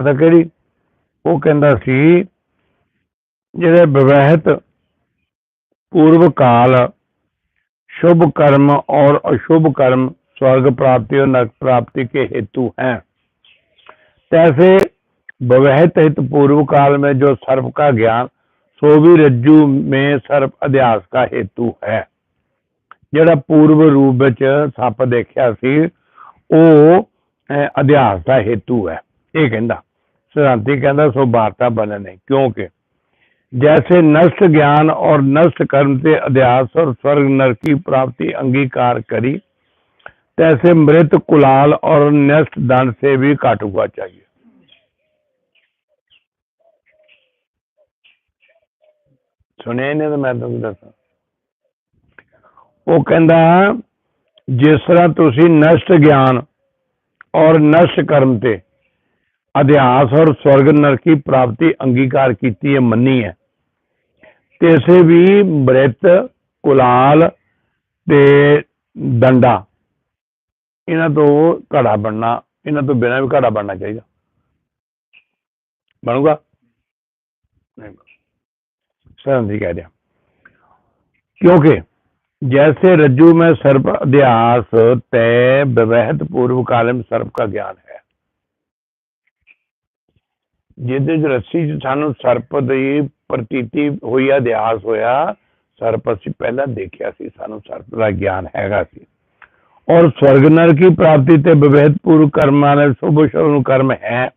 ਪਤਾ ਕਿਹੜੀ ਉਹ ਕਹਿੰਦਾ ਸੀ ਜਿਹੜੇ ਵਿਵਾਹਿਤ पूर्व काल शुभ कर्म और अशुभ कर्म स्वर्ग प्राप्ति और नरक प्राप्ति के हेतु हैं तैसे विवाहित हित पूर्व काल में जो सर्प का ज्ञान सो भी रज्जु में सर्प अध्यास का हेतु है ਜਿਹੜਾ ਪੂਰਵ ਰੂਪ ਵਿੱਚ ਸੱਪ ਦੇਖਿਆ ਸੀ ਉਹ ਅਹ, ਅਧਿਆਸ ਦਾ ਹੇਤੂ ਹੈ ਇਹ ਕਹਿੰਦਾ ਸਿਧਾਂਤੀ ਕਹਿੰਦਾ ਸੋ ਵਾਰਤਾ ਬਣਨ ਨਹੀਂ ਕਿਉਂਕਿ जैसे नष्ट ज्ञान और नष्ट कर्म से अध्यास और स्वर्ग नर की प्राप्ति अंगीकार करी तैसे मृत कुलाल और नष्ट दंड से भी घट हुआ चाहिए ਸੁਣਿਆ ਨਹੀਂ ਤਾਂ ਮੈਂ ਤੁਹਾਨੂੰ ਦੱਸਾਂ ਉਹ ਕਹਿੰਦਾ ਜਿਸ ਤਰ੍ਹਾਂ ਤੁਸੀਂ ਨਸ਼ਟ ਗਿਆਨ ਔਰ ਨਸ਼ਟ ਕਰਮ ਤੇ ਅਧਿਆਸ ਔਰ ਸਵਰਗ ਨਰਕ ਦੀ ਪ੍ਰਾਪਤੀ ਅੰਗੀਕਾਰ ਕੀਤੀ ਹੈ ਮੰਨੀ ਹੈ ਤੈਸੇ ਵੀ ਮ੍ਰਿਤ ਕੁਲਾਲ ਤੇ ਡੰਡਾ ਇਹਨਾਂ ਤੋਂ ਘੜਾ ਬਣਨਾ ਇਹਨਾਂ ਤੋਂ ਬਿਨਾਂ ਵੀ ਘੜਾ ਬਣਨਾ ਚਾਹੀਦਾ ਬਣੂਗਾ ਨਹੀਂ सरंदी कह दिया क्योंकि जैसे रज्जु में सर्प अध्यास तय विवाहित पूर्व काल में सर्प का ज्ञान है ਜਿਹਦੇ ਚ ਰੱਸੀ ਚ ਸਾਨੂੰ ਸਰਪ ਦੀ ਪ੍ਰਤੀਤੀ ਹੋਈ, ਅਧਿਆਸ ਹੋਇਆ। ਸਰਪ ਅਸੀਂ ਪਹਿਲਾਂ ਦੇਖਿਆ ਸੀ, ਸਾਨੂੰ ਸਰਪ ਦਾ ਗਿਆਨ ਹੈਗਾ ਸੀ। ਔਰ ਸਵਰਗ ਨਰ ਕੀ ਪ੍ਰਾਪਤੀ ਤੇ ਵਿਵਹਿਤ ਪੂਰਵ ਕਰਮਾਂ ਨੇ ਸੁਭ ਸ਼ਰਨ ਕਰਮ ਹੈ।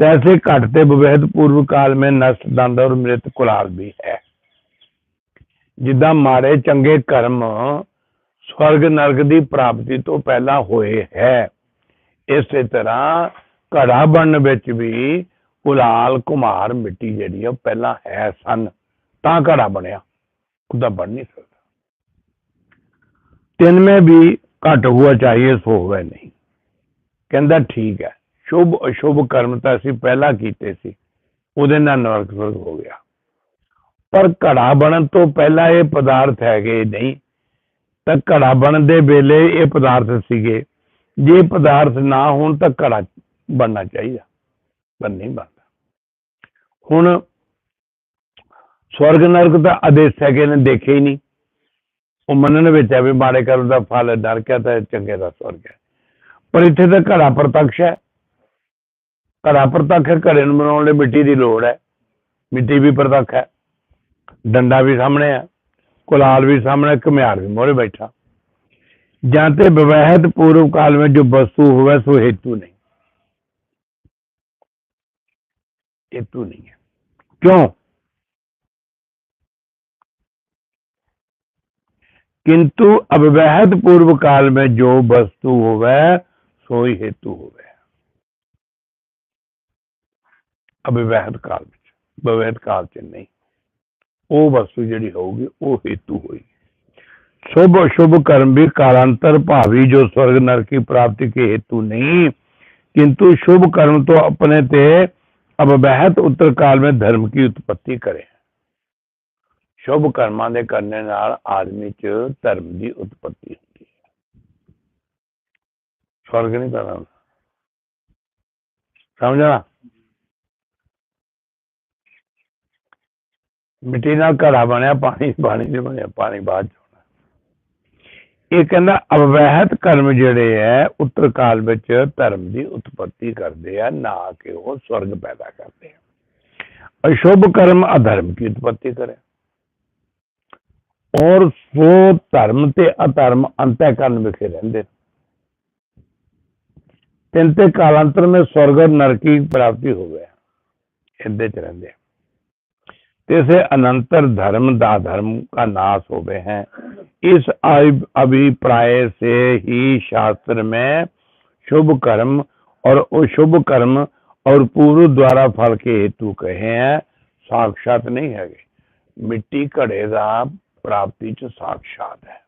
ਤੈਸੇ ਘਟ ਤੇ ਵਿਵਹਿਤ ਪੂਰਵ ਕਾਲ ਮੇ ਨਸ਼ਟ, ਦੰਦ ਔਰ ਮ੍ਰਿਤ ਕੁਲਾਲ ਵੀ ਹੈ। ਜਿੱਦਾਂ ਮਾੜੇ ਚੰਗੇ ਕਰਮ ਸਵਰਗ ਨਰਕ ਦੀ ਪ੍ਰਾਪਤੀ ਤੋਂ ਪਹਿਲਾਂ ਹੋਏ ਹੈ। ਇਸੇ ਤਰ੍ਹਾਂ ਘੜਾ ਬਣਨ ਵਿੱਚ ਵੀ ਕੁਲਾਲ ਕੁਮਾਰ ਮਿੱਟੀ ਜਿਹੜੀ ਆ, ਉਹ ਪਹਿਲਾਂ ਹੈ ਸਨ, ਤਾਂ ਘੜਾ ਬਣਿਆ। ਉਹਦਾ ਬਣ ਨਹੀਂ ਸਕਦਾ। ਤਿੰਨ में ਵੀ ਘਟ ਹੁਆ ਚਾਹੀਏ ਸੋ ਹੋਵੇ ਨਹੀਂ। ਕਹਿੰਦਾ ਠੀਕ ਹੈ, ਸ਼ੁਭ ਅਸ਼ੁਭ ਕਰਮ ਤਾਂ ਅਸੀਂ ਪਹਿਲਾਂ ਕੀਤੇ ਸੀ, ਉਹਦੇ ਨਾਲ ਨਰਕ ਸਵਰਗ ਹੋ ਗਿਆ। ਪਰ ਘੜਾ ਬਣਨ ਤੋਂ ਪਹਿਲਾਂ ਇਹ ਪਦਾਰਥ ਹੈਗੇ ਨਹੀਂ। ਤਾਂ ਘੜਾ ਬਣਨ ਦੇ ਵੇਲੇ ਇਹ ਪਦਾਰਥ ਸੀਗੇ। ਜੇ ਪਦਾਰਥ ਨਾ ਹੋਣ ਤਾਂ ਘੜਾ ਬਣਨਾ ਚਾਹੀਦਾ, ਪਰ ਨਹੀਂ ਬਣਦਾ। ਹੁਣ ਸਵਰਗ ਨਰਕ ਦਾ ਆਦੇਸ਼ ਹੈ ਕਿ ਇਹਨੇ ਦੇਖੇ ਹੀ ਨਹੀਂ। ਉਹ ਮੰਨਣ ਵਿੱਚ ਹੈ ਵੀ ਮਾੜੇ ਕਰਮ ਦਾ ਫਲ ਨਰਕ ਹੈ ਚੰਗੇ ਦਾ ਸਵਰਗ ਹੈ। ਪਰ ਇੱਥੇ ਤਾਂ ਘੜਾ ਪ੍ਰਤੱਖ ਹੈ। ਘੜਾ ਪ੍ਰਤੱਖ ਹੈ, ਘੜੇ ਨੂੰ ਬਣਾਉਣ ਲਈ ਮਿੱਟੀ ਦੀ ਲੋੜ ਹੈ। ਮਿੱਟੀ ਵੀ ਪ੍ਰਤੱਖ ਹੈ, ਡੰਡਾ ਵੀ ਸਾਹਮਣੇ ਹੈ, ਕੁਲਾਲ ਵੀ ਸਾਹਮਣੇ, ਘਮਿਆਰ ਵੀ ਮੋਰੇ ਬੈਠਾ। ਜਾਂ ਤੇ ਵਿਵਹਿਤ ਪੂਰਵ ਕਾਲ ਵਿੱਚ ਜੋ ਵਸਤੂ ਹੋਵੇ, ਸੋ ਹੇਤੂ ਨਹੀਂ। ਹੇਤੂ ਨਹੀਂ ਹੈ। क्यों किंतु अविवाहित पूर्व काल में जो वस्तु होवे सो ही हेतु होवे ਅਵਿਵਾਹਿਤ ਕਾਲ ਵਿੱਚ ਵਿਵਾਹਿਤ ਕਾਲ ਚ ਨਹੀਂ ਉਹ ਵਸਤੂ ਜਿਹੜੀ ਹੋਊਗੀ ਉਹ हेतु ਹੋਈ शुभ अशुभ कर्म भी कालांतर भावी जो स्वर्ग नरक की प्राप्ति के हेतु नहीं किंतु शुभ कर्म तो अपने अब बहत उत्तर काल में धर्म की उत्पत्ति करें ਸ਼ੁਭ ਕਰਮਾਂ ਦੇ ਕਰਨ ਨਾਲ ਆਦਮੀ 'ਚ ਧਰਮ ਦੀ ਉਤਪਤੀ ਹੁੰਦੀ ਹੈ। ਸਵਰਗ ਨਹੀਂ ਪੈਦਾ। ਸਮਝਣਾ ਮਿੱਟੀ ਨਾਲ ਘੜਾ ਬਣਿਆ, ਪਾਣੀ ਪਾਣੀ ਦੇ ਬਣਿਆ, ਪਾਣੀ ਬਾਅਦ ਇਹ ਕਹਿੰਦਾ, ਅਵਹਿਤ ਕਰਮ ਜਿਹੜੇ ਐ ਉੱਤਰ ਕਾਲ ਵਿੱਚ ਧਰਮ ਦੀ ਉਤਪਤੀ ਕਰਦੇ ਆ, ਨਾ ਕਿ ਉਹ ਸਵਰਗ ਪੈਦਾ ਕਰਦੇ ਆ। ਅਸ਼ੁਭ ਕਰਮ ਅਧਰਮ ਦੀ ਉਤਪਤੀ ਕਰੇ। ਔਰ ਸੋ ਧਰਮ ਤੇ ਅਧਰਮ ਅੰਤੈ ਕਰਨ ਵਿਖੇ ਰਹਿੰਦੇ ਤਿੰਨ ਤੇ ਕਾਲਾਂਤਰ ਮੇ ਸਵਰਗ ਨਰਕੀ ਪ੍ਰਾਪਤੀ ਹੋਵੇ ਇੰਦੇ ਚ ਰਹਿੰਦੇ तेसे अनंतर धर्म दा धर्म का नाश हो गए हैं। इस अभिप्राय से ही शास्त्र में शुभ कर्म और अशुभ कर्म और पूर्व द्वारा फल के हेतु कहे हैं, साक्षात नहीं है मिट्टी कड़ेगा प्राप्ति च साक्षात है।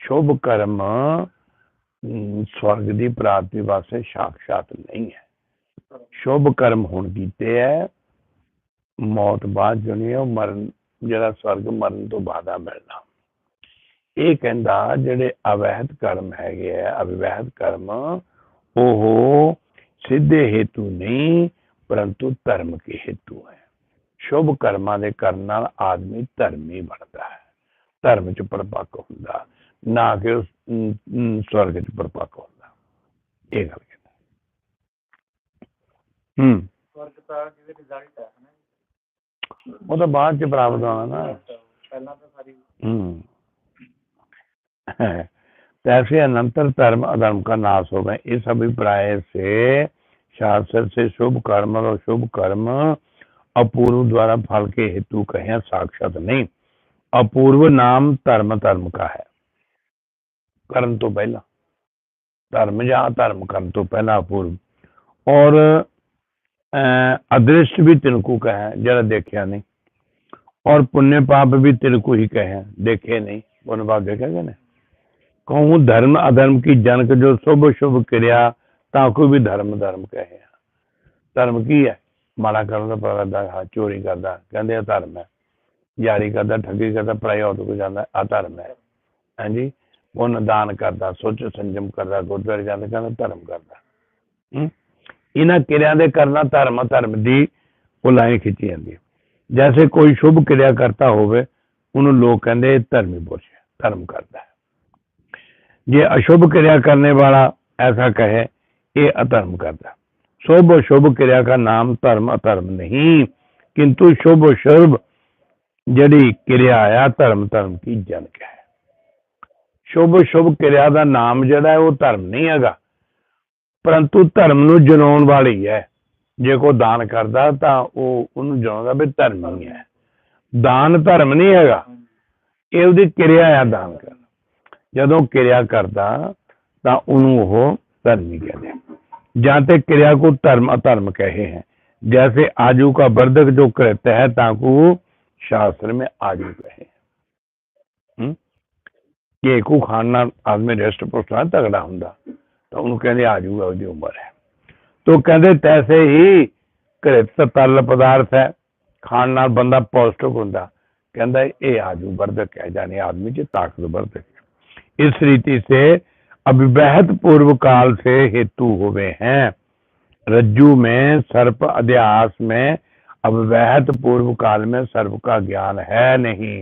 शुभ कर्म हम्म, स्वर्ग की प्राप्ति वास्ते साक्षात नहीं है। शुभ कर्म हूँ कीते हैं ਮੌਤ ਬਾਅਦ ਜਣੀ ਉਹ ਮਰਨ, ਜਿਹੜਾ ਸਵਰਗ ਮਰਨ ਤੋਂ ਬਾਅਦ ਆ ਮਿਲਣਾ। ਇਹ ਕਹਿੰਦਾ, ਜਿਹੜੇ ਅਵੈਧ ਕਰਮ ਹੈਗੇ ਆ, ਅਵਿਵੈਧ ਕਰਮ, ਉਹ ਸਿੱਧੇ ਹੇਤੂ ਨਹੀਂ, ਪਰੰਤु ਧਰਮ ਕੇ ਹੇਤੂ ਹੈ। ਸ਼ੁਭ ਕਰਮਾਂ ਦੇ ਕਰਨ ਨਾਲ ਆਦਮੀ ਧਰਮੀ ਬਣਦਾ ਹੈ। ਧਰਮ ਚ ਪਰਪੱਕ ਹੁੰਦਾ, ਨਾ ਕਿ ਸਵਰਗ ਚ ਪਰਪੱਕ ਹੁੰਦਾ। ਇਹ ਗੱਲ ਕਹਿੰਦਾ। ਹੂੰ। ਸਵਰਗ ਦਾ ਜਿਹਦੇ ਰਿਜ਼ਲਟ ਹੈ ਉਹ ਤਾਂ ਬਾਅਦ ਚ ਪ੍ਰਾਪਤ ਹੋਣਾ ਨਾ ਪਹਿਲਾਂ ਤਾਂ ਸਾਰੀ हम्म तैसे अनंतर धर्म अधर्म का नाश हो गए इस अभिप्राय से शास्त्र से शुभ कर्म और शुभ कर्म अपूर्व द्वारा फल के हेतु कहे साक्षात नहीं अपूर्व नाम धर्म धर्म का है कर्म तो पहला धर्म या धर्म कर्म तो पहला अपूर्व और अ, अदृश्य भी तिनकू का है जरा देखा नहीं और पुण्य पाप भी तेरे को ही कहे देखे नहीं पुण्य पाप देखे गए ना कहूँ धर्म अधर्म की जनक जो शुभ शुभ क्रिया ताको भी धर्म धर्म कहे ਧਰਮ ਕੀ ਹੈ ਮਾੜਾ ਕਰਨ ਦਾ ਪਤਾ ਲੱਗਦਾ ਹਾਂ ਚੋਰੀ ਕਰਦਾ ਕਹਿੰਦੇ ਆ ਧਰਮ ਹੈ ਯਾਰੀ ਕਰਦਾ ਠੱਗੀ ਕਰਦਾ ਪਰਾਈ ਔਰਤ ਕੋ ਜਾਂਦਾ ਆ ਧਰਮ ਹੈ ਹਾਂਜੀ ਪੁੰਨ ਦਾਨ ਕਰਦਾ ਸੋਚ ਸੰਜਮ ਕਰਦਾ ਗੁਰਦੁਆਰੇ ਜਾਂਦਾ ਕਹਿੰਦਾ ਧਰਮ ਕਰਦਾ ਹਮ? ਇਹਨਾਂ ਕਿਰਿਆ ਦੇ ਕਰਨਾ ਧਰਮ ਧਰਮ ਦੀ ਉਹ ਲਾਈਨ ਖਿੱਚੀ ਜਾਂਦੀ ਹੈ। ਜੈਸੇ ਕੋਈ ਸ਼ੁਭ ਕਿਰਿਆ ਕਰਤਾ ਹੋਵੇ, ਉਹਨੂੰ ਲੋਕ ਕਹਿੰਦੇ ਧਰਮੀ ਪੁਰਸ਼ ਧਰਮ ਕਰਦਾ ਹੈ। ਜੇ ਅਸ਼ੁਭ ਕਿਰਿਆ ਕਰਨੇ ਵਾਲਾ ਐਸਾ ਕਹੇ, ਇਹ ਅਧਰਮ ਕਰਦਾ ਸ਼ੁਭ, ਅਸ਼ੁਭ ਕਿਰਿਆ ਦਾ ਨਾਮ ਧਰਮ, ਅਧਰਮ ਨਹੀਂ, ਕਿੰਤੂ ਸ਼ੁਭ ਸ਼ੁਭ ਜਿਹੜੀ ਕਿਰਿਆ ਆ, ਧਰਮ ਧਰਮ ਕੀ ਜਨਕ ਹੈ। ਸ਼ੁਭ ਸ਼ੁਭ ਕਿਰਿਆ ਦਾ ਨਾਮ ਜਿਹੜਾ ਉਹ ਧਰਮ ਨਹੀਂ ਹੈਗਾ। ਪਰੰਤੂ ਧਰਮ ਨੂੰ ਜਨਾਉਣ ਵਾਲੀ ਹੈ ਜੇ ਕੋ ਦਾਨ ਕਰਦਾ ਤਾਂ ਉਹ ਉਹਨੂੰ ਜਨਾਉਂਦਾ ਵੀ ਧਰਮੀ ਹੈ ਦਾਨ ਧਰਮ ਨਹੀਂ ਹੈਗਾ ਇਹ ਉਹਦੀ ਕਿਰਿਆ ਆ ਦਾਨ ਕਰਨਾ ਜਦੋਂ ਕਿਰਿਆ ਕਰਦਾ ਤਾਂ ਉਹਨੂੰ ਉਹ ਧਰਮੀ ਕਹਿੰਦੇ ਆ। ਜਾਂ ਤੇ क्रिया को धर्म अधर्म कहे हैं जैसे आजू का वर्धक जो कहते हैं ताकू शास्त्र में आजू कहे हम्म? ਕਿ ਕੋ ਖਾਣ ਨਾਲ ਆਦਮੀ ਰੈਸਟ ਪੁੱਛਣਾ ਤਗੜਾ ਹੁੰਦਾ ਤਾਂ ਉਹਨੂੰ ਕਹਿੰਦੇ ਆਜੂਗਾ ਉਹਦੀ ਉਮਰ ਹੈ ਤੋ ਕਹਿੰਦੇ ਤੈਸੇ ਹੀ ਘਰਿਤ ਤਰਲ ਪਦਾਰਥ ਹੈ ਖਾਣ ਨਾਲ ਬੰਦਾ ਪੌਸ਼ਟਿਕ ਹੁੰਦਾ ਕਹਿੰਦਾ ਇਹ ਆਜੂ ਵਰਧਕ ਹੈ ਜਾਨੀ ਆਦਮੀ ਚ ਤਾਕਤ ਵਰਧਕ ਹੈ इस रीति से अविवाहित पूर्व काल से हेतु हुए हैं रज्जु में सर्प अध्यास में अविवाहित पूर्व काल में सर्प का ज्ञान है नहीं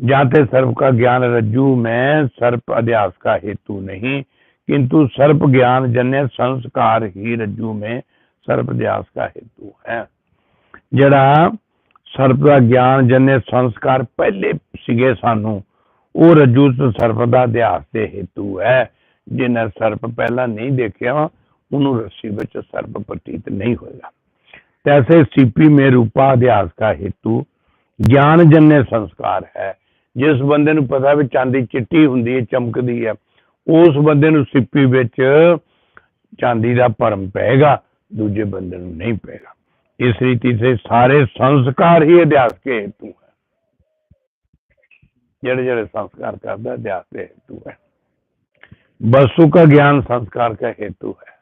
जाते सर्प का ज्ञान रज्जु में सर्प अध्यास का हेतु नहीं किंतु सर्प ज्ञान जन्य संस्कार ही रज्जु में सर्प अध्यास का हेतु ਹੈ। ਜਿਹੜਾ ਸਰਪ ਦਾ ਗਿਆਨ ਜਨਨੇ ਸੰਸਕਾਰ ਪਹਿਲੇ ਸਿਗੇ ਸਾਨੂੰ, ਉਹ ਰਜੂ ਤੋਂ ਸਰਪ ਦਾ ਅਧਿਆਸ ਦੇ ਹੇਤੂ ਹੈ। ਜਿਹਨੇ ਸਰਪ ਪਹਿਲਾਂ ਨਹੀਂ ਦੇਖਿਆ, ਉਹਨੂੰ ਰੱਸੀ ਵਿੱਚ ਸਰਪ ਪ੍ਰਤੀਤ ਨਹੀਂ ਹੋਏਗਾ। ਤੈਸੇ ਸੀਪੀ ਮੇ ਰੂਪਾ ਅਧਿਆਸ ਦਾ ਹੇਤੂ, ਗਿਆਨ ਜਨਨੇ ਸੰਸਕਾਰ ਹੈ। ਜਿਸ ਬੰਦੇ ਨੂੰ ਪਤਾ ਵੀ ਚਾਂਦੀ ਚਿੱਟੀ ਹੁੰਦੀ ਹੈ, ਚਮਕਦੀ ਹੈ, ਉਸ ਬੰਦੇ ਨੂੰ ਸਿੱਪੀ ਵਿੱਚ ਚਾਂਦੀ ਦਾ ਭਰਮ ਪਏਗਾ, ਦੂਜੇ ਬੰਦੇ ਨੂੰ ਨਹੀਂ ਪਏਗਾ। ਇਸ ਰੀਤੀ ਤੇ ਸਾਰੇ ਸੰਸਕਾਰ ਹੀ ਅਧਿਆਸ ਕੇ ਹੇਤੂ ਹੈ। ਜਿਹੜੇ ਜਿਹੜੇ ਸੰਸਕਾਰ ਕਰਦਾ ਅਧਿਆਸ ਦੇ ਹੇਤੂ ਹੈ। ਵਸੂ ਦਾ ਗਿਆਨ ਸੰਸਕਾਰ ਦਾ ਹੇਤੂ ਹੈ।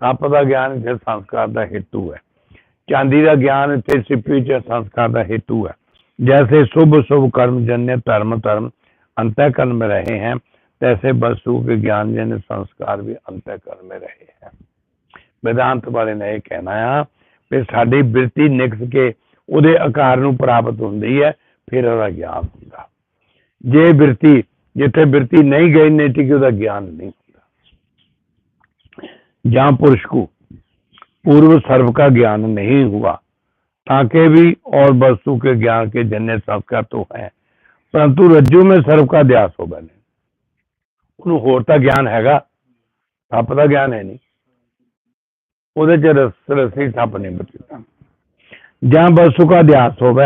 ਤਪ ਦਾ ਗਿਆਨ ਫਿਰ ਸੰਸਕਾਰ ਦਾ ਹੇਤੂ ਹੈ। ਚਾਂਦੀ ਦਾ ਗਿਆਨ ਇੱਥੇ ਸਿੱਪੀ ਚ ਸੰਸਕਾਰ ਦਾ ਹੇਤੂ ਹੈ। जैसे शुभ शुभ कर्म जन्य धर्म धर्म अंतःकरण में रहे हैं तैसे वस्तु के ज्ञान जन्य संस्कार भी अंतःकरण में रहे हैं वेदांत ਵਾਲੇ ਨੇ ਇਹ ਕਹਿਣਾ ਆ ਵੀ ਸਾਡੀ ਬਿਰਤੀ ਨਿਕਸ ਕੇ ਉਹਦੇ ਆਕਾਰ ਨੂੰ ਪ੍ਰਾਪਤ ਹੁੰਦੀ ਹੈ ਫਿਰ ਉਹਦਾ ਗਿਆਨ ਹੁੰਦਾ ਜੇ ਬਿਰਤੀ ਜਿੱਥੇ ਬਿਰਤੀ नहीं गई नेटी की ਉਹਦਾ ਗਿਆਨ नहीं ਹੁੰਦਾ जहाँ पुरुष को पूर्व सर्व का ज्ञान नहीं हुआ ताके भी और वस्तु के ज्ञान के जन्य संस्कार तो है परंतु रज्जु में सर्व का अध्यास हो बने ਉਹਨੂੰ ਹੋਰ ਤਾਂ ਗਿਆਨ ਹੈਗਾ ਸੱਪ ਦਾ ਗਿਆਨ ਹੈ ਨਹੀਂ ਉਹਦੇ ਚ ਰਸ ਰਸੀ ਸੱਪ ਨਹੀਂ ਬਚਦਾ जहाँ वस्तु का अध्यास होवे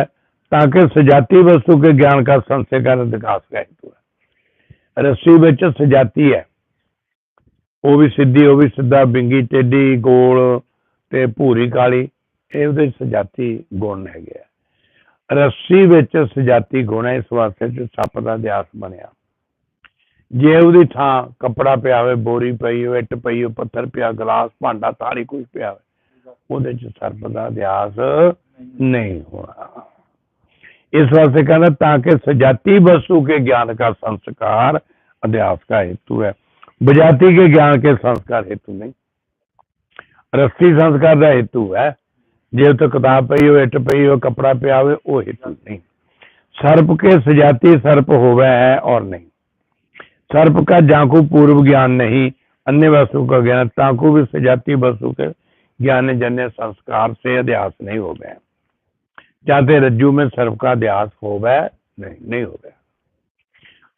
ताकि सजाती वस्तु के ज्ञान का संशय का विकास का हेतु है रस्सी ਵਿੱਚ ਸਜਾਤੀ ਹੈ ਉਹ ਵੀ ਸਿੱਧੀ ਉਹ ਵੀ ਸਿੱਧਾ ਬਿੰਗੀ ਟੇਢੀ ਗੋਲ ਤੇ ਭੂਰੀ ਕਾਲੀ ਇਹ ਉਹਦੇ ਸਜਾਤੀ ਗੁਣ ਹੈਗੇ ਆ। ਰੱਸੀ ਵਿੱਚ ਸਜਾਤੀ ਗੁਣ ਹੈ ਇਸ ਵਾਸਤੇ ਜੋ ਸੱਪ ਦਾ ਅਧਿਆਸ ਬਣਿਆ। ਜੇ ਉਹਦੀ ਥਾਂ ਕਪੜਾ ਪਿਆ ਹੋਵੇ, ਬੋਰੀ ਪਈ ਹੋਵੇ, ਇੱਟ ਪਈ ਹੋਵੇ, ਪੱਥਰ ਪਿਆ, ਗਲਾਸ, ਭਾਂਡਾ ਸਾਰੀ ਕੁਝ ਪਿਆ ਹੋਵੇ, ਉਹਦੇ ਚ ਸਰਪ ਦਾ ਅਧਿਆਸ ਨਹੀਂ ਹੋਣਾ। ਇਸ ਵਾਸਤੇ ਕਹਿੰਦਾ, ਤਾਂ ਕਿ ਸਜਾਤੀ ਵਸੂ ਕੇ ਗਿਆਨ ਦਾ ਸੰਸਕਾਰ ਅਧਿਆਸ ਦਾ ਹੇਤੂ ਹੈ। ਬਜਾਤੀ ਕੇ ਗਿਆਨ ਕੇ ਸੰਸਕਾਰ ਹੇਤੂ ਨਹੀਂ। ਰਸਤੀ ਸੰਸਕਾਰ ਦਾ ਹੇਤੂ ਹੈ। ਜੇ ਉੱਤੇ ਕਿਤਾਬ ਪਈ ਹੋਵੇ ਇੱਟ ਪਈ ਹੋਵੇ ਕਪੜਾ ਪਿਆ ਹੋਵੇ ਉਹ ਹੇਤु नहीं सर्प के सजाति सर्प होवे है और नहीं सर्प का जाकू पूर्व ज्ञान नहीं अन्य वस्तु का ज्ञान ताकू भी सजाति वस्तु के ज्ञान जन्य संस्कार से अध्यास नहीं हो गए चाहते रज्जु में सर्प का अध्यास हो गया नहीं नहीं हो गया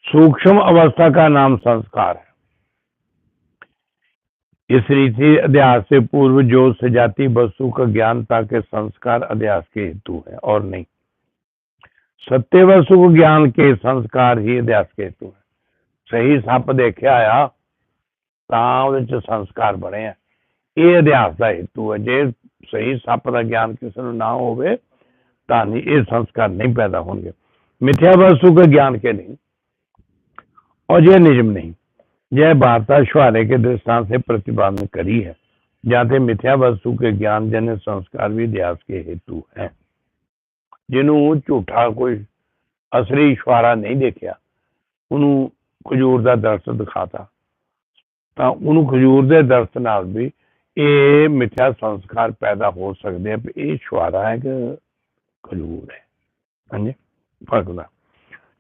सूक्ष्म अवस्था का नाम संस्कार है इस रीति अध्यास से पूर्व जो सजाति वस्तु का ज्ञानता के संस्कार अध्यास के हेतु है और नहीं सत्य वस्तु को ज्ञान के संस्कार ਹੀ ਅਧਿਆਸ ਕੇ हेतु ਹੈ ਸਹੀ ਸੱਪ ਦੇਖਿਆ ਆ ਤਾਂ ਉਹਦੇ ਚ ਸੰਸਕਾਰ ਬਣੇ ਆ ਇਹ ਅਧਿਆਸ ਦਾ ਹੇਤੂ ਹੈ ਜੇ ਸਹੀ ਸੱਪ ਦਾ ਗਿਆਨ ਕਿਸੇ ਨੂੰ ਨਾ ਹੋਵੇ ਤਾਂ ਨਹੀਂ ਇਹ ਸੰਸਕਾਰ ਨਹੀਂ ਪੈਦਾ ਹੋਣਗੇ मिथ्या वस्तु के ज्ञान के नहीं और यह निजम नहीं यह वार्ता छुआरे के दृष्टांत से प्रतिपादन करी है जाते मिथ्या वस्तु के ज्ञान जन्य संस्कार भी अध्यास के हेतु हैं ਜਿਹਨੂੰ ਝੂਠਾ ਕੋਈ ਅਸਲੀ ਇਸ਼ਵਾਰਾ ਨਹੀਂ ਦੇਖਿਆ ਉਹਨੂੰ ਖਜੂਰ ਦਾ ਦਰਸ ਦਿਖਾਤਾ ਤਾਂ ਉਹਨੂੰ ਖਜੂਰ ਦੇ ਦਰਸ ਨਾਲ ਵੀ ਇਹ ਮਿੱਥਿਆ ਸੰਸਕਾਰ ਪੈਦਾ ਹੋ ਸਕਦੇ ਆ ਵੀ ਇਹ ਇਸ਼ਵਾਰਾ ਹੈ ਕਿ ਖਜੂਰ ਹੈ ਹਾਂਜੀ ਫਰਕ ਦਾ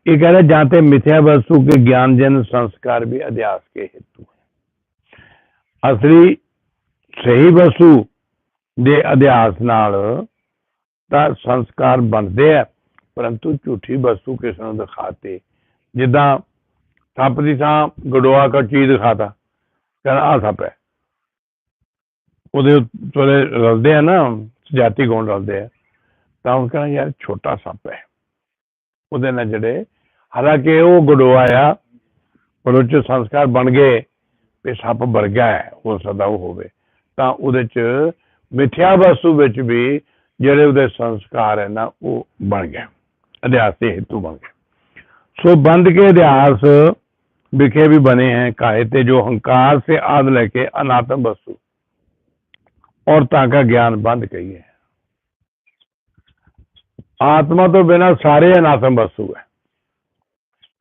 ਇਹ कह रहे जहाँ पे मिथ्या वस्तु के ज्ञान जन संस्कार भी अध्यास के हेतु है असली ਸਹੀ ਵਸਤੂ ਦੇ ਅਧਿਆਸ ਨਾਲ ਤਾਂ ਸੰਸਕਾਰ ਬਣਦੇ ਆ ਪਰੰਤੂ ਝੂਠੀ ਵਸਤੂ ਕਿਸ ਨੂੰ ਦਿਖਾਤੇ ਜਿੱਦਾਂ ਸੱਪ ਦੀ ਥਾਂ ਗੜੋਆ ਕਾ ਚੀਜ਼ ਦਿਖਾਤਾ ਕਹਿੰਦਾ ਆ ਸੱਪ ਹੈ ਉਹਦੇ ਉੱਤੇ ਰਲਦੇ ਆ ਨਾ ਜਾਤੀ ਗੁਣ ਰਲਦੇ ਆ ਤਾਂ ਉਹ ਕਹਿੰਦਾ ਯਾਰ ਛੋਟਾ ਸੱਪ ਹੈ ਉਹਦੇ ਨਾਲ ਜਿਹੜੇ ਹਾਲਾਂਕਿ ਉਹ ਗੜਵਾਇਆ ਪਰ ਉਹ ਚ ਸੰਸਕਾਰ ਬਣ ਗਏ ਵੀ ਸੱਪ ਵਰਗਾ ਹੈ, ਹੋ ਸਕਦਾ ਉਹ ਹੋਵੇ। ਤਾਂ ਉਹਦੇ ਚ ਮਿਥਿਆ ਵਸੂ ਵਿੱਚ ਵੀ ਜਿਹੜੇ ਉਹਦੇ ਸੰਸਕਾਰ ਹੈ ਨਾ, ਉਹ ਬਣ ਗਏ। ਅਧਿਆਸ ਦੇ ਹਿੱਤੂ ਬਣ ਗਏ। ਸੋ ਬੰਦ ਕੇ ਅਧਿਆਸ ਵਿਖੇ ਵੀ ਬਣੇ ਹੈ ਕਾਹੇ ਤੇ ਜੋ ਹੰਕਾਰ ਸੇ ਆਦ ਲੈ ਕੇ ਅਨਾਤਮ ਵਸੂ ਔਰ ਤਾਂ ਦਾ ਗਿਆਨ ਬੰਦ ਕਹੀਏ। ਆਤਮਾ ਤੋਂ ਬਿਨਾ ਸਾਰੇ ਅਨਾਤਮ ਵਸੂ ਹੈ।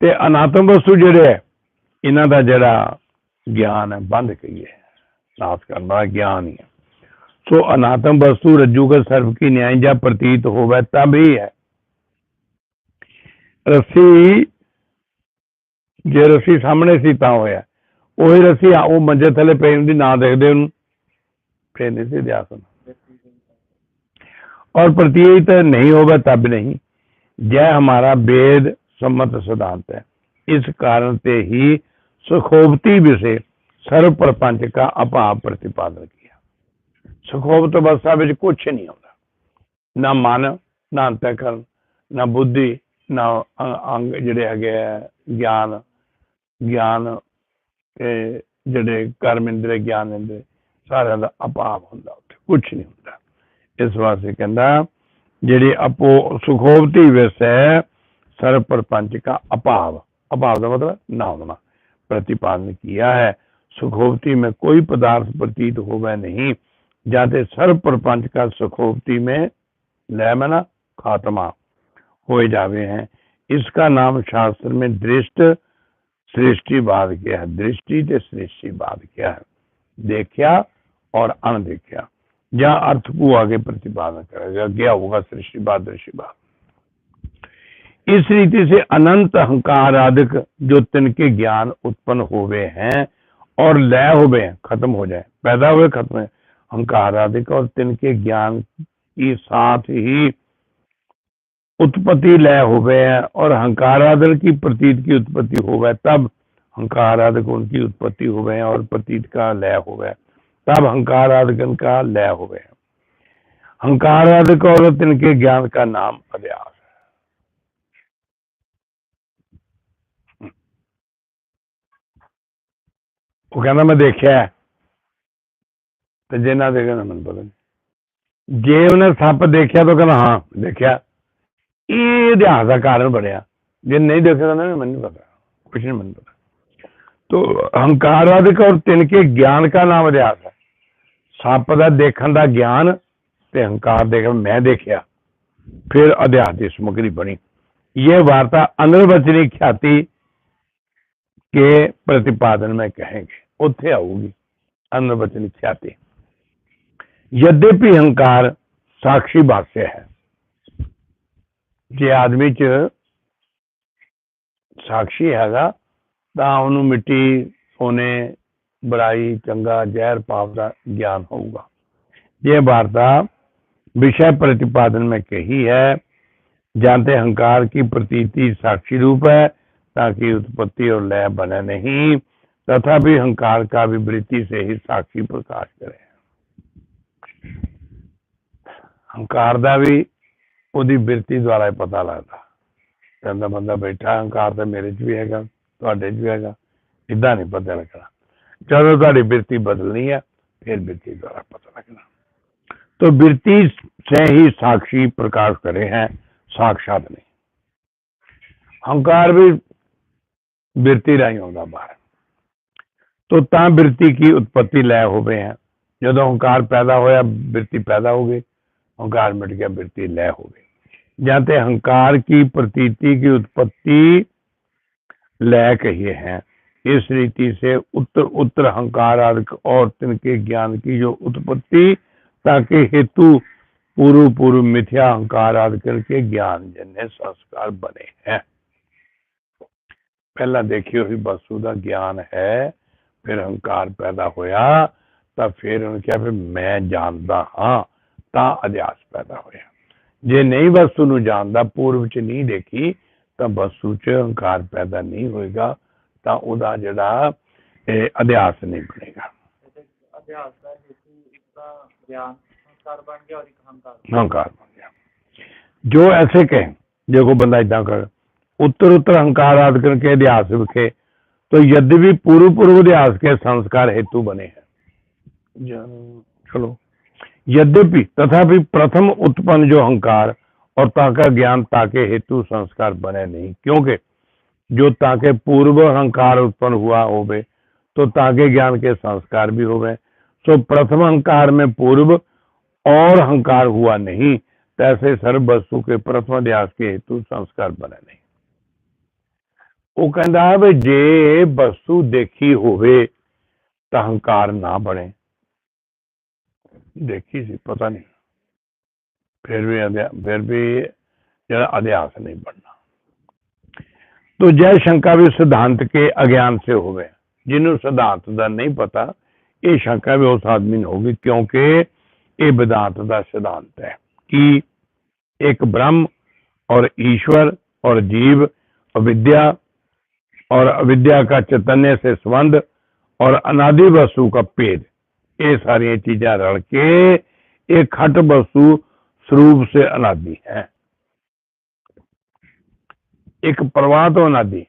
ਤੇ ਅਨਾਤਮ ਵਸਤੂ ਜਿਹੜੇ ਹੈ ਇਹਨਾਂ ਦਾ ਜਿਹੜਾ ਗਿਆਨ ਹੈ ਬੰਦ ਕਹੀਏ ਨਾਸ ਕਰਨ ਵਾਲਾ ਗਿਆਨ ਹੀ ਹੈ ਸੋ अनात्म वस्तु रज्जु का सर्व की न्याय या प्रतीत होवे तब ही है ਰੱਸੀ ਜੇ ਰੱਸੀ ਸਾਹਮਣੇ ਸੀ ਤਾਂ ਹੋਇਆ ਉਹੀ ਰੱਸੀ ਆ ਉਹ ਮੰਜੇ ਥੱਲੇ ਪਈ ਹੁੰਦੀ ਨਾ ਦੇਖਦੇ ਉਹਨੂੰ ਫੇਰ ਨਹੀਂ ਸੀ ਅਧਿਆਸ ਹੋਣਾ और प्रतीत नहीं होगा तब नहीं यह हमारा वेद सम्मत सिद्धांत है इस कारण से ही सुखोपती विषय सर्व प्रपंच का अभाव प्रतिपादन किया सुखोपत अवस्था ਵਿੱਚ ਕੁਝ ਨਹੀਂ ਆਉਂਦਾ ਨਾ ਮਨ ਨਾ ਅੰਤਕਰਨ ਨਾ ਬੁੱਧੀ ਨਾ ਅ- ਅੰਗ ਜਿਹੜੇ ਹੈਗੇ ਆ ਗਿਆਨ ਗਿਆਨ ਤੇ ਜਿਹੜੇ ਕਰਮ ਇੰਦਰੀ ਗਿਆਨ ਇੰਦਰੀ ਸਾਰਿਆਂ ਦਾ ਅਭਾਵ ਹੁੰਦਾ ਉੱਥੇ ਕੁਝ ਨਹੀਂ ਹੁੰਦਾ ਇਸ ਵਾਸਤੇ ਕਹਿੰਦਾ ਜਿਹੜੀ ਆਪੋ ਸੁਖੋਪਤੀ ਵਿਸੈ सर्व प्रपंच का अपाव अभाव का मतलब ना होना प्रतिपादन किया है। सुखोवती में कोई पदार्थ प्रतीत हो वह नहीं। जाते सर्व प्रपंच का सुखोवती में लय मना खात्मा हो जावे हैं। इसका नाम शास्त्र में दृष्ट सृष्टिवाद क्या है। दृष्टि से सृष्टिवाद क्या है। देखा और अनदेख्या। जहाँ अर्थ को आगे प्रतिपादन करेगा, क्या होगा सृष्टिवाद दृष्टिवाद इस रीति से अनंत अहंकार आदिक जो तिनके ज्ञान उत्पन्न हुए हैं और लय हुए हैं, खत्म हो जाए, पैदा हुए, खत्म है अहंकार आदिक और तिनके ज्ञान की साथ ही उत्पत्ति लय हुए हैं और अहंकार आदि की प्रतीत की उत्पत्ति हो गए तब अहंकार आदि उनकी उत्पत्ति हो गए और प्रतीत का लय हो। गया तब अहंकार आदि का लय हो। गया अहंकार आदि और तिनके ज्ञान का नाम अध्यास ਉਹ ਕਹਿੰਦਾ ਮੈਂ ਦੇਖਿਆ ਹੈ। ਤੇ ਜੇ ਨਾ ਦੇਖਿਆ ਤਾਂ ਮੈਨੂੰ ਪਤਾ ਨਹੀਂ ਜੇ ਉਹਨੇ ਸੱਪ ਦੇਖਿਆ ਤਾਂ ਕਹਿੰਦਾ ਹਾਂ ਦੇਖਿਆ ਇਹ ਇਤਿਹਾਸ ਦਾ ਕਾਰਨ ਬਣਿਆ ਜੇ ਨਹੀਂ ਦੇਖਿਆ ਤਾਂ ਮੈਨੂੰ ਨਹੀਂ ਪਤਾ ਕੁਛ ਨਹੀਂ ਮੈਨੂੰ ਪਤਾ तो अहंकार आदि का और तिनके ज्ञान का नाम अध्यास है ਸੱਪ ਦਾ ਦੇਖਣ ਦਾ ਗਿਆਨ ਤੇ ਹੰਕਾਰ ਦੇਖ ਮੈਂ ਦੇਖਿਆ ਫਿਰ ਅਧਿਆਸ ਦੀ ਸਮਗਰੀ ਬਣੀ ਇਹ ਵਾਰਤਾ ਅਨਰਵਚਨੀ ख्याति के प्रतिपादन में कहेंगे ਉੱਥੇ ਆਊਗੀ ਅਨਰਵਚਨੀ ख्याति यद्यपि हंकार साक्षी भाष्य है ਜੇ ਆਦਮੀ ਚ ਸਾਖੀ ਹੈਗਾ ਤਾਂ ਉਹਨੂੰ ਮਿੱਟੀ ਸੋਨੇ ਬੁਰਾਈ ਚੰਗਾ ਜ਼ਹਿਰ ਪਾਪ ਦਾ ਗਿਆਨ ਹੋਊਗਾ ये वार्ता विषय प्रतिपादन में कही है जानते अहंकार की प्रतीति साक्षी रूप है ताकि उत्पत्ति और लय बने नहीं तथा भी अहंकार का विवृत्ति से ही साक्षी प्रकाश करे ਹੰਕਾਰ ਦਾ ਵੀ ਉਹਦੀ ਬਿਰਤੀ ਦੁਆਰਾ ਹੀ ਪਤਾ ਲੱਗਦਾ ਕਹਿੰਦਾ ਬੰਦਾ ਬੈਠਾ ਹੰਕਾਰ ਤਾਂ ਮੇਰੇ 'ਚ ਵੀ ਹੈਗਾ ਤੁਹਾਡੇ 'ਚ ਵੀ ਹੈਗਾ ਇਦਾਂ ਨਹੀਂ ਪਤਾ ਲੱਗਣਾ ਜਦੋਂ ਤੁਹਾਡੀ ਬਿਰਤੀ ਬਦਲਣੀ ਹੈ फिर वृत्ति द्वारा पता लगना तो वृत्ति से ही साक्षी प्रकाश करे हैं साक्षात नहीं हंकार भी वृत्ति राही होगा बाहर तो ਤਾਂ ਬਿਰਤੀ ਕੀ ਉਤਪਤੀ ਲੈ ਹੋਵੇ ਹੈ ਜਦੋਂ ਹੰਕਾਰ ਪੈਦਾ ਹੋਇਆ ਬਿਰਤੀ ਪੈਦਾ ਹੋ ਗਈ ਹੰਕਾਰ ਮਿਟ ਗਿਆ ਬਿਰਤੀ ਲੈ ਹੋ ਗਈ ਜਾਂ ਤੇ ਹੰਕਾਰ ਕੀ ਪ੍ਰਤੀਤੀ ਕੀ ਉਤਪਤੀ ਲੈ ਕਹੀਏ ਹੈ इस रीति से उत्तर उत्तर हंकार और तिनके ज्ञान की जो उत्पत्ति ताकि हेतु पूर्व पूर्व मिथ्या हंकार आदि करके ज्ञान जन्य संस्कार बने हैं पहला देखियो ही वस्तु का ज्ञान है ਫਿਰ ਹੰਕਾਰ ਪੈਦਾ ਹੋਇਆ ਤਾਂ ਫਿਰ ਉਹਨੇ ਕਿਹਾ ਵੀ ਮੈਂ ਜਾਣਦਾ ਹਾਂ ਤਾਂ ਅਧਿਆਸ ਪੈਦਾ ਹੋਇਆ। ਜੇ ਨਹੀਂ ਵਸਤੂ ਨੂੰ ਜਾਣਦਾ ਪੂਰਵ ਚ ਨਹੀਂ ਦੇਖੀ ਤਾਂ ਵਸੂ ਚ ਹੰਕਾਰ ਪੈਦਾ ਨਹੀਂ ਹੋਏਗਾ ਤਾਂ ਉਹਦਾ ਜਿਹੜਾ ਇਹ ਅਧਿਆਸ ਨਹੀਂ ਬਣੇਗਾ। ਅਧਿਆਸ ਦਾ ਹੇਤੂ ਹੰਕਾਰ ਬਣ ਗਿਆ ਜੋ ਐਸੇ ਕਹੇ ਜੇ ਕੋ ਬੰਦਾ ਇਦਾਂ ਕਰ ਉੱਤਰ ਉੱਤਰ ਹੰਕਾਰ ਆਦ ਕਰਕੇ ਅਧਿਆਸ ਵਿਖੇ तो यद्यपि पूर्व पूर्व अध्यास के संस्कार हेतु बने हैं। चलो। यद्यपि तथापि प्रथम उत्पन्न जो अहंकार और ताका ज्ञान ताके हेतु संस्कार बने नहीं क्योंकि जो ताके पूर्व अहंकार उत्पन्न हुआ होवे तो ताके ज्ञान के संस्कार भी होवे। सो प्रथम अहंकार में पूर्व और अहंकार हुआ नहीं तैसे सर्व वस्तु के प्रथम अध्यास के हेतु संस्कार बने नहीं। ਉਹ ਕਹਿੰਦਾ ਵੀ ਜੇ ਵਸਤੂ ਦੇਖੀ ਹੋਵੇ ਤਾਂ ਹੰਕਾਰ ਨਾ ਬਣੇ ਦੇਖੀ ਸੀ ਪਤਾ ਨਹੀਂ ਫਿਰ ਵੀ ਅਧਿਆ ਫਿਰ ਵੀ ਜਿਹੜਾ ਅਧਿਆਸ नहीं बनना तो जय शंका भी सिद्धांत के अज्ञान से होवे ਜਿਹਨੂੰ ਸਿਧਾਂਤ ਦਾ ਨਹੀਂ ਪਤਾ ਇਹ ਸ਼ੰਕਾ ਵੀ ਉਸ ਆਦਮੀ ਨੂੰ ਹੋਗੀ ਕਿਉਂਕਿ ਇਹ वेदांत ਦਾ सिद्धांत है कि एक ब्रह्म और ईश्वर और जीव अविद्या और अविद्या का चैतन्य से संबंध और अनादि वस्तु का पेद। ये सारी चीज़ें रल के एक खट वस्तु स्वरूप से अनादि है। एक प्रवाह तो अनादि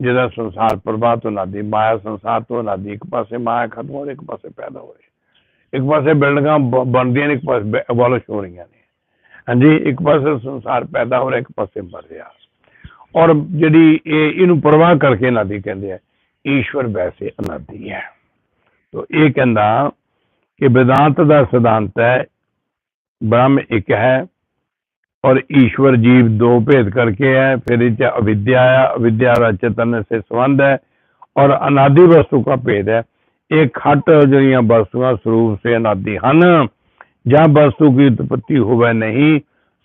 जरा संसार प्रवाह तो अनादि, माया संसार तो अनादि, एक पास माया खत्म हो रही, एक पास पैदा हो रही। एक पास बिल्डिंग बन दी एक पास एबॉलिश हो रही हाँ। जी, एक पास संसार पैदा हो रहा है एक पास मर रहा। ਔਰ ਜਿਹੜੀ ਇਹ, ਇਹਨੂੰ ਪਰਵਾਹ ਕਰਕੇ ਅਨਾਦੀ ਕਹਿੰਦੇ ਆ, ਈਸ਼ਵਰ ਵੈਸੇ ਅਨਾਦੀ ਹੈ। ਤੋ ਇਹ ਕਹਿੰਦਾ ਕਿ ਵਿਦਾਂਤ ਦਾ ਸਿਧਾਂਤ ਹੈ, ਬ੍ਰਹਮ ਇੱਕ ਹੈ ਔਰ ਈਸ਼ਵਰ ਜੀਵ ਦੋ ਭੇਦ ਕਰਕੇ ਹੈ, ਫਿਰ ਇਹ ਚ ਅਵਿਦਿਆ ਆ, ਅਵਿਦਿਆ ਦਾ ਚੇਤਨ ਸੇ ਸੰਬੰਧ ਹੈ ਔਰ ਅਨਾਦੀ ਵਸਤੂ ਦਾ ਭੇਦ ਹੈ। ਇਹ ਖੱਟ ਜਿਹੜੀਆਂ ਵਸਤੂਆਂ ਸਰੂਪ ਸੇ ਅਨਾਦੀ ਹਨ, ਜਾਂ ਵਸਤੂ ਕੀ ਉਤਪਤੀ ਹੋਵੇ ਨਹੀਂ,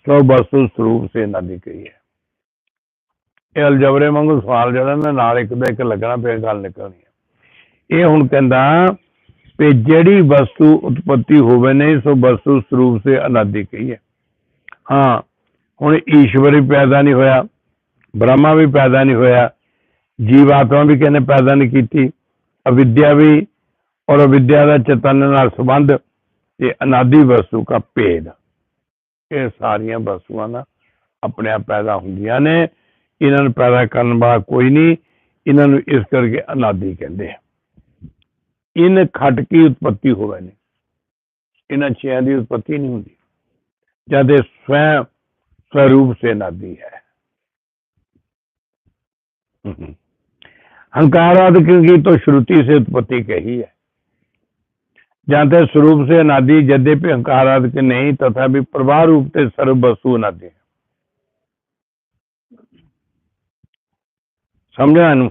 ਸੋ ਵਸਤੂ ਸਰੂਪ ਸੇ ਅਨਾਦੀ ਕਹੀ ਹੈ। ਇਹ ਅਲਜਬਰੇ ਵਾਂਗੂ ਸਵਾਲ ਜਿਹੜਾ ਨਾ, ਨਾਲ ਇੱਕ ਦਾ ਇੱਕ ਲੱਗਣਾ, ਫਿਰ ਗੱਲ ਨਿਕਲਣੀ ਹੈ ਇਹ ਹੁਣ ਕਹਿੰਦਾ ਵੀ ਜਿਹੜੀ ਵਸਤੂ ਉਤਪਤੀ ਹੋਵੇ ਨਹੀਂ ਸੋ ਵਸਤੂ ਸਰੂਪ ਸੇ ਅਨਾਦਿ ਕਹੀ ਹੈ ਹਾਂ ਹੁਣ ਈਸ਼ਵਰ ਵੀ ਪੈਦਾ ਨਹੀਂ ਹੋਇਆ, ਬ੍ਰਹਮਾ ਵੀ ਪੈਦਾ ਨਹੀਂ ਹੋਇਆ, ਜੀਵਾਤਮਾ ਵੀ ਕਹਿੰਦੇ ਪੈਦਾ ਨਹੀਂ ਕੀਤੀ, ਅਵਿਦਿਆ ਵੀ, ਔਰ ਅਵਿਦਿਆ ਦਾ ਚੇਤਨ ਨਾਲ ਸੰਬੰਧ, ਇਹ ਅਨਾਦਿ ਵਸਤੂ ਦਾ ਭੇਦ। ਇਹ ਸਾਰੀਆਂ ਵਸਤੂਆਂ ਨਾ ਆਪਣੇ ਆਪ ਪੈਦਾ ਹੁੰਦੀਆਂ ਨੇ ਇਹਨਾਂ ਨੂੰ ਪੈਦਾ ਕਰਨ ਵਾਲਾ ਕੋਈ ਨਹੀਂ, ਇਹਨਾਂ ਨੂੰ ਇਸ ਕਰਕੇ ਅਨਾਦੀ ਕਹਿੰਦੇ ਆ। ਇਨ ਖਟ ਕੀ ਉਤਪਤੀ ਹੋਵੇ ਨੇ। ਇਹਨਾਂ ਛਿਆਂ ਦੀ ਉਤਪਤੀ ਨਹੀਂ ਹੁੰਦੀ। ਜਦ ਇਹ ਸਵੈ ਸਵਰੂਪ ਸੇ ਨਾਦੀ ਹੈ। ਤੋਂ ਕਿਉਂਕਿ ਸੇ ਉਤਪਤੀ ਕਹੀ ਹੈ। ਜਾਂ है ਸਰੂਪ ਸੇ ਅਨਾਦੀ अनादि यद्यपि अहंकाराद ਆਦਿ नहीं तथा भी प्रवाह रूप से सर्व वस्तु अनादि है समझा नु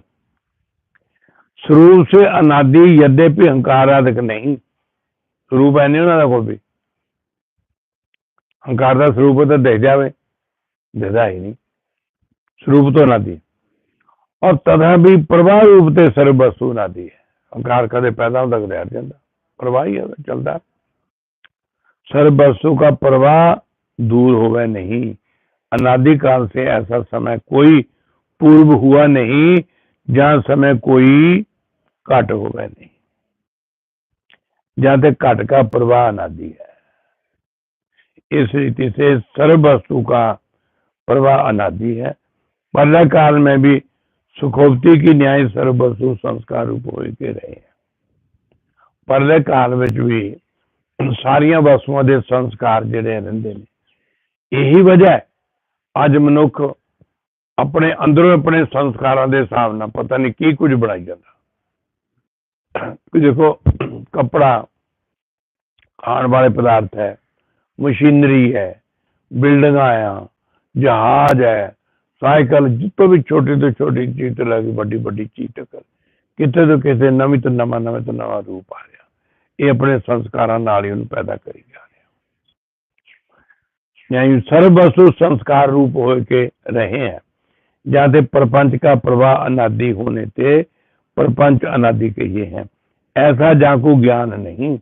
स्वरूप से अनादि यद्यपि अहंकारादि के नहीं ਸਰੂਪ ਹੈ ਨਹੀਂ ਉਹਨਾਂ ਦਾ ਕੋਈ ਵੀ ਹੰਕਾਰ ਦਾ ਸਰੂਪ ਤਾਂ ਦੇ ਜਾਵੇ ਦੇਦਾ ਹੀ ਨਹੀਂ ਸਰੂਪ ਤੋਂ ਨਾਦੀ ਔਰ ਤਥਾ ਵੀ ਪ੍ਰਵਾਹ ਰੂਪ ਤੇ ਸਰਬ ਵਸਤੂ ਨਾਦੀ ਹੈ ਹੰਕਾਰ ਕਦੇ ਪੈਦਾ ਹੁੰਦਾ ਕਦੇ ਹਟ ਜਾਂਦਾ ਪ੍ਰਵਾਹ ਹੀ ਹੈ ਉਹਦਾ, ਚੱਲਦਾ सर्व वस्तु का प्रवाह दूर होवे नहीं अनादि काल से ऐसा समय कोई पूर्व हुआ नहीं जहां समय कोई घट होवे नहीं जहां तक घट का प्रवाह अनादि है इस रीति से सर्व वस्तु का प्रवाह अनादि है पहले काल में भी सुखोक्ति की न्याय सर्व वस्तु संस्कार रूप हो के रहे हैं पहले काल में भी ਸਾਰੀਆਂ ਵਸਤੂਆਂ ਦੇ ਸੰਸਕਾਰ ਜਿਹੜੇ ਰਹਿੰਦੇ ਨੇ ਇਹੀ ਵਜ੍ਹਾ ਹੈ ਅੱਜ ਮਨੁੱਖ ਆਪਣੇ ਅੰਦਰੋਂ ਆਪਣੇ ਸੰਸਕਾਰਾਂ ਦੇ ਹਿਸਾਬ ਨਾਲ ਪਤਾ ਨਹੀਂ ਕੀ ਕੁਝ ਬਣਾਈ ਜਾਂਦਾ। ਕਿ ਦੇਖੋ, ਕਪੜਾ ਖਾਣ ਵਾਲੇ ਪਦਾਰਥ ਹੈ, ਮਸ਼ੀਨਰੀ ਹੈ, ਬਿਲਡਿੰਗਾਂ ਆ, ਜਹਾਜ਼ ਹੈ, ਸਾਈਕਲ ਜਿੱਤੋਂ ਵੀ ਛੋਟੀ ਤੋਂ ਛੋਟੀ ਚੀਜ਼ ਤੋਂ ਲੈ ਕੇ ਵੱਡੀ ਵੱਡੀ ਚੀਜ਼ ਤੱਕ, ਕਿਤੇ ਤੋਂ ਕਿਤੇ ਨਵੀਂ ਤੋਂ ਨਵਾਂ, ਨਵੇਂ ਤੋਂ ਨਵਾਂ ਰੂਪ ਆ ਰਿਹਾ। ਇਹ ਆਪਣੇ ਸੰਸਕਾਰਾਂ ਨਾਲ ਹੀ ਉਹਨੂੰ ਪੈਦਾ ਕਰੀ ਜਾ ਰਿਹਾ। ਯਾਨੀ ਸਰਬ ਵਸਤੂ ਸੰਸਕਾਰ ਰੂਪ ਹੋ ਕੇ ਰਹੇ ਹੈ हैं जाते प्रपंच का प्रवाह अनादि होने से प्रपंच अनादि कहिए है। ऐसा जाकू ज्ञान नहीं।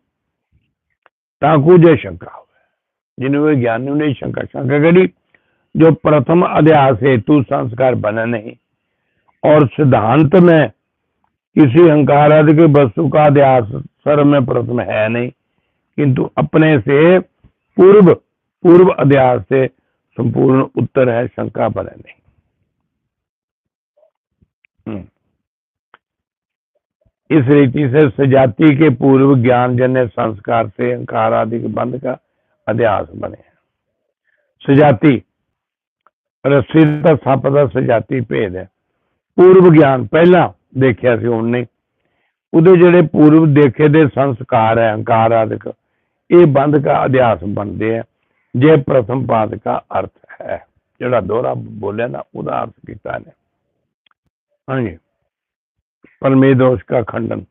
ताकू जय शंका हो जिन्होंने ज्ञान नहीं शंका शंका करी जो प्रथम अध्यास हेतु संस्कार बना नहीं। और सिद्धांत में किसी अहंकार आदि की वस्तु का अध्यास सर्व में प्रथम है नहीं। किंतु अपने से पूर्व पूर्व अध्यास से संपूर्ण उत्तर है, शंका बने नहीं। इस रीति से सजाति के पूर्व ज्ञान जन्य संस्कार से अहंकार आदि के बंध का अध्यास बने हैं सजाति रस्सी ਦਾ ਸੱਪ ਦਾ ਸਜਾਤੀ ਭੇਦ ਹੈ ਪੂਰਵ ਗਿਆਨ ਪਹਿਲਾਂ ਦੇਖਿਆ ਸੀ ਹੁਣ ਨਹੀਂ ਉਹਦੇ ਜਿਹੜੇ ਪੂਰਵ ਦੇਖੇ ਦੇ ਸੰਸਕਾਰ ਹੈ ਅਹੰਕਾਰ ਆਦਿਕ ਇਹ ਬੰਧ ਦਾ ਅਧਿਆਸ ਬਣਦੇ ਆ ਜੇ ਪ੍ਰਥਮ ਪਾਦ ਦਾ ਅਰਥ ਹੈ ਜਿਹੜਾ ਦੋਹਰਾ ਬੋਲਿਆ ਨਾ ਉਹਦਾ ਅਰਥ ਕੀਤਾ ਨੇ ਹਾਂਜੀ परमे दोष का खंडन